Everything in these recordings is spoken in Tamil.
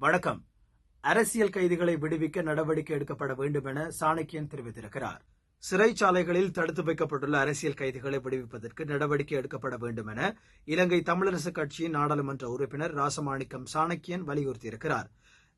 வணக்கம். அரசியல் கைதிகளை விடுவிக்க நடவடிக்கை எடுக்கப்பட வேண்டும் என சாணக்கியன் தெரிவித்திருக்கிறார். சிறைச்சாலைகளில் தடுத்து வைக்கப்பட்டுள்ள அரசியல் கைதிகளை விடுவிப்பதற்கு நடவடிக்கை எடுக்கப்பட வேண்டும் என இலங்கை தமிழரசு கட்சியின் நாடாளுமன்ற உறுப்பினர் ராசமாணிக்கம் சாணக்கியன் வலியுறுத்தியிருக்கிறார்.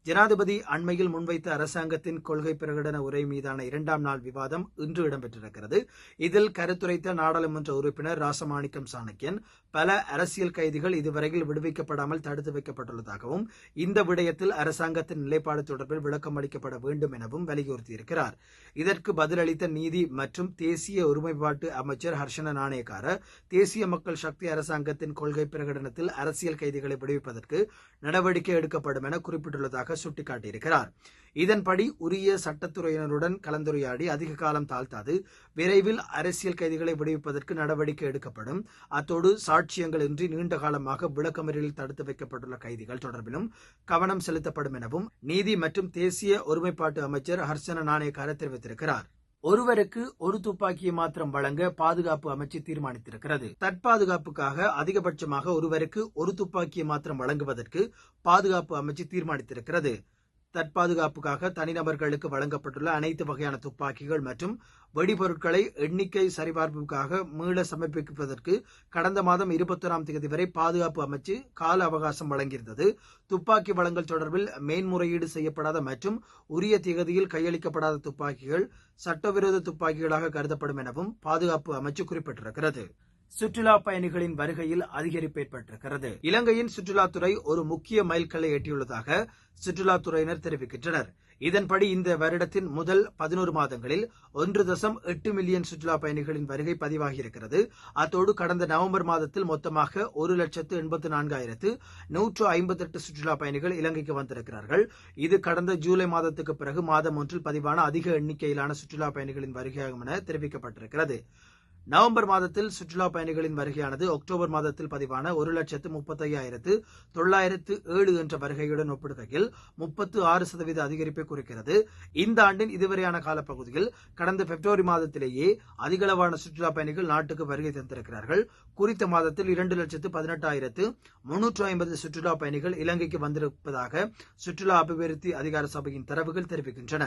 ஜனாதிபதி அண்மையில் முன்வைத்த அரசாங்கத்தின் கொள்கை பிரகடன உரை மீதான இரண்டாம் நாள் விவாதம் இன்று இடம்பெற்றிருக்கிறது. இதில் கருத்துரைத்த நாடாளுமன்ற உறுப்பினர் ராசமாணிக்கம் சாணக்கியன் பல அரசியல் கைதிகள் இதுவரையில் விடுவிக்கப்படாமல் தடுத்து வைக்கப்பட்டுள்ளதாகவும் இந்த விடயத்தில் அரசாங்கத்தின் நிலைப்பாடு தொடர்பில் விளக்கம் அளிக்கப்பட வேண்டும் எனவும் வலியுறுத்தியிருக்கிறார். இதற்கு பதிலளித்த நீதி மற்றும் தேசிய ஒருமைப்பாட்டு அமைச்சர் ஹர்ஷன நாணயக்கார தேசிய மக்கள் சக்தி அரசாங்கத்தின் கொள்கை பிரகடனத்தில் அரசியல் கைதிகளை விடுவிப்பதற்கு நடவடிக்கை எடுக்கப்படும் என குறிப்பிட்டுள்ளதாக சுட்டிக்காட்டியிருக்கிறார். இதன்படி உரிய சட்டத்துறையினருடன் கலந்துரையாடி அதிக காலம் தாழ்த்தாது. விரைவில் அரசியல் கைதிகளை விடுவிப்பதற்கு நடவடிக்கை எடுக்கப்படும். அத்தோடு சாட்சியங்கள் இன்றி நீண்ட காலமாக விளக்கமறியலில் தடுத்து வைக்கப்பட்டுள்ள கைதிகள் தொடர்பிலும் கவனம் செலுத்தப்படும் எனவும் நீதி மற்றும் தேசிய ஒருமைப்பாட்டு அமைச்சர் ஹர்ஷன நாணயக்கார தெரிவித்திருக்கிறார். ஒருவருக்கு ஒரு துப்பாக்கியை மாத்திரம் வழங்க பாதுகாப்பு அமைச்சு தீர்மானித்திருக்கிறது. தற்பாதுகாப்புக்காக அதிகபட்சமாக ஒருவருக்கு ஒரு துப்பாக்கியை மாத்திரம் வழங்குவதற்கு பாதுகாப்பு அமைச்சு தீர்மானித்திருக்கிறது. தற்பாதுகாப்புக்காக தனிநபர்களுக்கு வழங்கப்பட்டுள்ள அனைத்து வகையான துப்பாக்கிகள் மற்றும் வெடிபொருட்களை எண்ணிக்கை சரிபார்ப்புக்காக மீள சமர்ப்பிப்பதற்கு கடந்த மாதம் இருபத்தொராம் தேதி வரை பாதுகாப்பு அமைச்சு கால அவகாசம் வழங்கியிருந்தது. துப்பாக்கி வழங்கல் தொடர்பில் மேன்முறையீடு செய்யப்படாத மற்றும் உரிய திகதியில் கையளிக்கப்படாத துப்பாக்கிகள் சட்டவிரோத துப்பாக்கிகளாக கருதப்படும் எனவும் பாதுகாப்பு அமைச்சு குறிப்பிட்டிருக்கிறது. சுற்றுலா பயணிகளின் வருகையில் அதிகரிப்பு ஏற்பட்டிருக்கிறது. இலங்கையின் சுற்றுலாத்துறை ஒரு முக்கிய மைல்கல்லை எட்டியுள்ளதாக சுற்றுலாத்துறையினர் தெரிவிக்கின்றனர். இதன்படி இந்த வருடத்தின் முதல் பதினோரு மாதங்களில் ஒன்று தசம் எட்டு மில்லியன் சுற்றுலா பயணிகளின் வருகை பதிவாகியிருக்கிறது. அத்தோடு கடந்த நவம்பர் மாதத்தில் மொத்தமாக ஒரு லட்சத்து எண்பத்து நான்காயிரத்து நூற்று ஐம்பத்தெட்டு சுற்றுலா பயணிகள் இலங்கைக்கு வந்திருக்கிறார்கள். இது கடந்த ஜூலை மாதத்துக்கு பிறகு மாதம் ஒன்றில் பதிவான அதிக எண்ணிக்கையிலான சுற்றுலா பயணிகளின் வருகையாகும் என தெரிவிக்கப்பட்டிருக்கிறது. நவம்பர் மாதத்தில் சுற்றுலா பயணிகளின் வருகையானது அக்டோபர் மாதத்தில் பதிவான ஒரு லட்சத்து முப்பத்தையாயிரத்து தொள்ளாயிரத்து ஏழு என்ற வருகையுடன் ஒப்பிடுகையில் முப்பத்து ஆறு சதவீத அதிகரிப்பை குறிக்கிறது. இந்த ஆண்டின் இதுவரையான காலப்பகுதியில் கடந்த பிப்ரவரி மாதத்திலேயே அதிகளவான சுற்றுலா பயணிகள் நாட்டுக்கு வருகை தந்திருக்கிறார்கள். குறித்த மாதத்தில் இரண்டு லட்சத்து பதினெட்டாயிரத்து முன்னூற்று ஐம்பது சுற்றுலா பயணிகள் இலங்கைக்கு வந்திருப்பதாக சுற்றுலா அபிவிருத்தி அதிகார சபையின் தரவுகள் தெரிவிக்கின்றன.